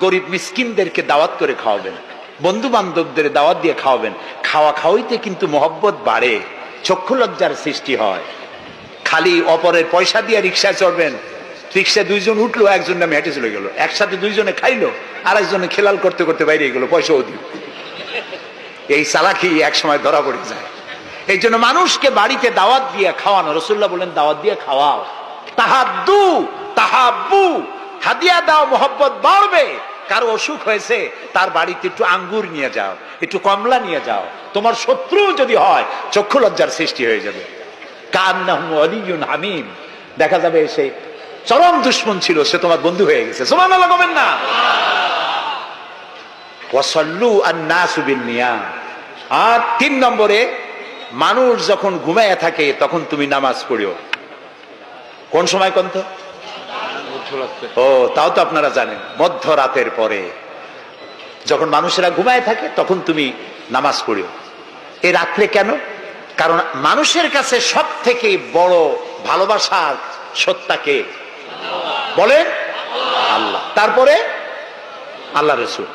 গরিব মিসকিনদেরকে দাওয়াত করে খাওয়াবেন বন্ধু বান্ধবদের দাওয়াত দিয়ে খাওয়াবেন। খাওয়া খাওয়াইতে কিন্তু মহব্বত বাড়ে, চক্ষু লজ্জার সৃষ্টি হয়। খালি অপরের পয়সা দিয়ে রিক্সায় চড়বেন, রিক্সায় দুইজন উঠল, একজন নামে হেঁটে চলে গেল। একসাথে দুইজনে খাইলো আর একজনে খেলাল করতে করতে বাইরে গেলো, পয়সাও দিল। এই চালাকি এক সময় ধরা পড়ে যায়। এই জন্য মানুষকে বাড়িতে দাওয়াত দিয়ে খাওয়ানো, রসুল্লাহ বলেন দাওয়াত দিয়ে খাওয়াও। তাহাদু তাহাব্বু। হাদিয়া দাও, মোহব্বত বাড়বে। কারও অসুখ হয়েছে, তার বাড়িতে একটু আঙ্গুর নিয়ে যাও, একটু কমলা নিয়ে যাও। তোমার শত্রু যদি হয়, চক্ষু লজ্জার সৃষ্টি হয়ে যাবে। হামিম। দেখা যাবে সে চরম দুশ্মন ছিল, সে তোমার বন্ধু হয়ে গেছে। না? আন্নাসু বিন্নিয়াম। আর তিন নম্বরে, মানুষ যখন ঘুমায় থাকে, তখন তুমি নামাজ পড়িও। কোন সময় কোন তো ও, তাও তো আপনারা জানেন, মধ্যরাতের পরে যখন মানুষেরা ঘুমায় থাকে, তখন তুমি নামাজ পড়িও। এ রাত্রে কেন? কারণ মানুষের কাছে সব থেকে বড় ভালোবাসা সত্তাকে বলেন? আল্লাহ। তারপরে আল্লাহ রসুল।